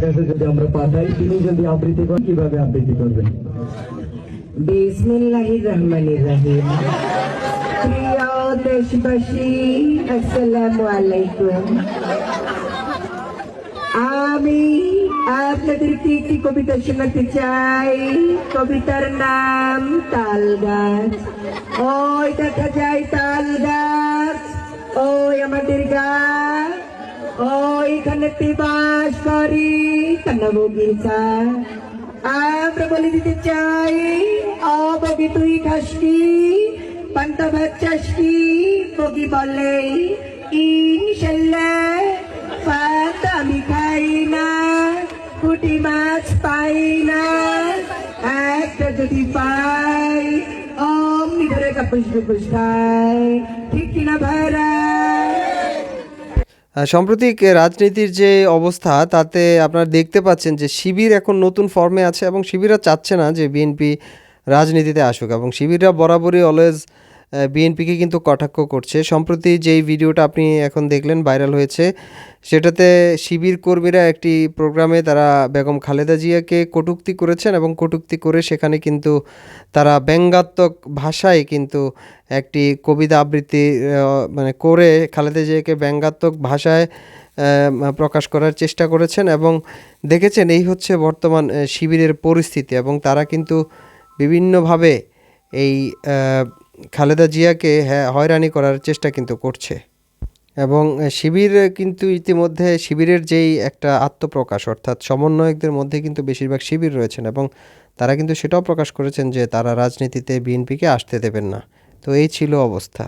কাছে যদি আমরা পাঠাই, তিনি যদি আবৃত্তি করেন, কীভাবে আবৃত্তি করবেন? একটি কবিতা শোনাতে চাই। কবিতার নাম তাল গাছ ওই দেখা যায় তাল গাছ ওই আমাদের গাছ। ওইখানে বাস করি। কান্না বগিচা আমরা বলে দিতে চাই বলে ইনশাল্লাহ আমি খাই না পুটি মাছ পাই না একটা যদি পাই অমনি ধরে কাপুস ঠিক কিনা ভাইরা সাম্প্রতিক রাজনীতির যে অবস্থা, তাতে আপনারা দেখতে পাচ্ছেন যে শিবির এখন নতুন ফর্মে আছে এবং শিবিরা চাচ্ছে না যে বিএনপি রাজনীতিতে আসুক এবং শিবিররা বরাবরই অলওয়েজ বিএনপিকে কিন্তু কটাক্ষ করছে। সম্প্রতি যেই ভিডিওটা আপনি এখন দেখলেন ভাইরাল হয়েছে, সেটাতে শিবির কর্মীরা একটি প্রোগ্রামে তারা বেগম খালেদা জিয়াকে কটূক্তি করেছেন এবং কটূক্তি করে সেখানে কিন্তু তারা ব্যঙ্গাত্মক ভাষায় কিন্তু একটি কবিতা আবৃত্তি মানে করে খালেদা জিয়াকে ব্যঙ্গাত্মক ভাষায় প্রকাশ করার চেষ্টা করেছেন এবং দেখেছেন এই হচ্ছে বর্তমান শিবিরের পরিস্থিতি এবং তারা কিন্তু বিভিন্নভাবে এই খালেদা জিয়াকে হ্যাঁ হয়রানি করার চেষ্টা কিন্তু করছে। এবং শিবির কিন্তু ইতিমধ্যে শিবিরের যেই একটা আত্মপ্রকাশ, অর্থাৎ সমন্বয়কদের মধ্যে কিন্তু বেশিরভাগ শিবির রয়েছেন এবং তারা কিন্তু সেটাও প্রকাশ করেছেন যে তারা রাজনীতিতে বিএনপিকে আসতে দেবেন না। তো এই ছিল অবস্থা।